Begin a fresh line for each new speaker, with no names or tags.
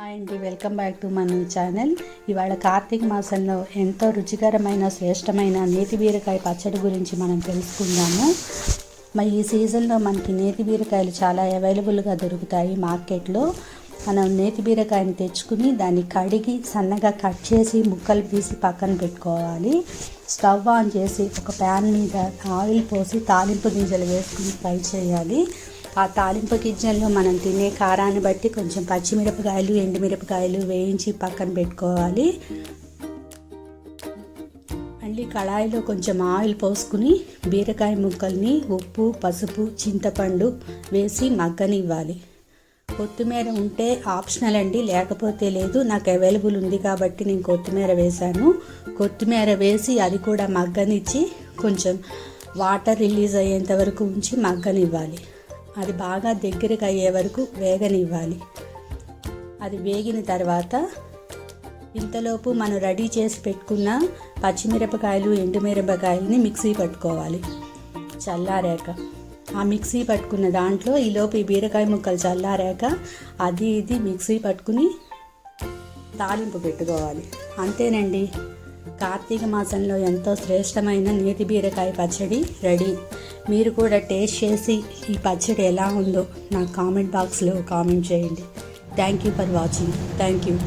Hi అండి. Welcome back to మన channel ఇవాళ కార్తీక మాసంలో ఎంతో రుచికరమైన శ్రేష్టమైన నేతి బీరకాయ పచ్చడి గురించి మనం తెలుసుకుందాము. మరి ఈ సీజన్లో మనకి నేతి బీరకాయలు చాలా అవైలబుల్గా దొరుకుతాయి మార్కెట్లో. మనం నేతి బీరకాయని తెచ్చుకుని దాన్ని కడిగి సన్నగా కట్ చేసి ముక్కలు తీసి పక్కన పెట్టుకోవాలి. స్టవ్ ఆన్ చేసి ఒక ప్యాన్ మీద ఆయిల్ పోసి తాలింపు గింజలు వేసుకుని ఫ్రై చేయాలి. ఆ తాలింపు గింజల్లో మనం తినే కారాన్ని బట్టి కొంచెం పచ్చిమిరపకాయలు ఎండుమిరపకాయలు వేయించి పక్కన పెట్టుకోవాలి. మళ్ళీ కళాయిలో కొంచెం ఆయిల్ పోసుకుని బీరకాయ ముక్కల్ని ఉప్పు పసుపు చింతపండు వేసి మగ్గనివ్వాలి. కొత్తిమీర ఉంటే ఆప్షనల్ అండి లేకపోతే లేదు. నాకు అవైలబుల్ ఉంది కాబట్టి నేను కొత్తిమీర వేశాను. కొత్తిమీర వేసి అది కూడా మగ్గనిచ్చి కొంచెం వాటర్ రిలీజ్ అయ్యేంత వరకు ఉంచి మగ్గనివ్వాలి. అది బాగా దగ్గరకు అయ్యే వరకు వేగనివ్వాలి. అది వేగిన తర్వాత ఇంతలోపు మనం రెడీ చేసి పెట్టుకున్న పచ్చిమిరపకాయలు ఎండుమిరపకాయలని మిక్సీ పట్టుకోవాలి. చల్లారాక ఆ మిక్సీ పట్టుకున్న దాంట్లో ఈలోపు ఈ బీరకాయ ముక్కలు చల్లారాక అది ఇది మిక్సీ పట్టుకుని తాలింపు పెట్టుకోవాలి. అంతేనండి? కార్తీక మాసంలో ఎంతో శ్రేష్టమైన నేతి బీరకాయ పచ్చడి రెడీ. మీరు కూడా టేస్ట్ చేసి ఈ పచ్చడి ఎలా ఉందో నా కామెంట్ బాక్స్లో కామెంట్ చేయండి. Thank you for watching. Thank you.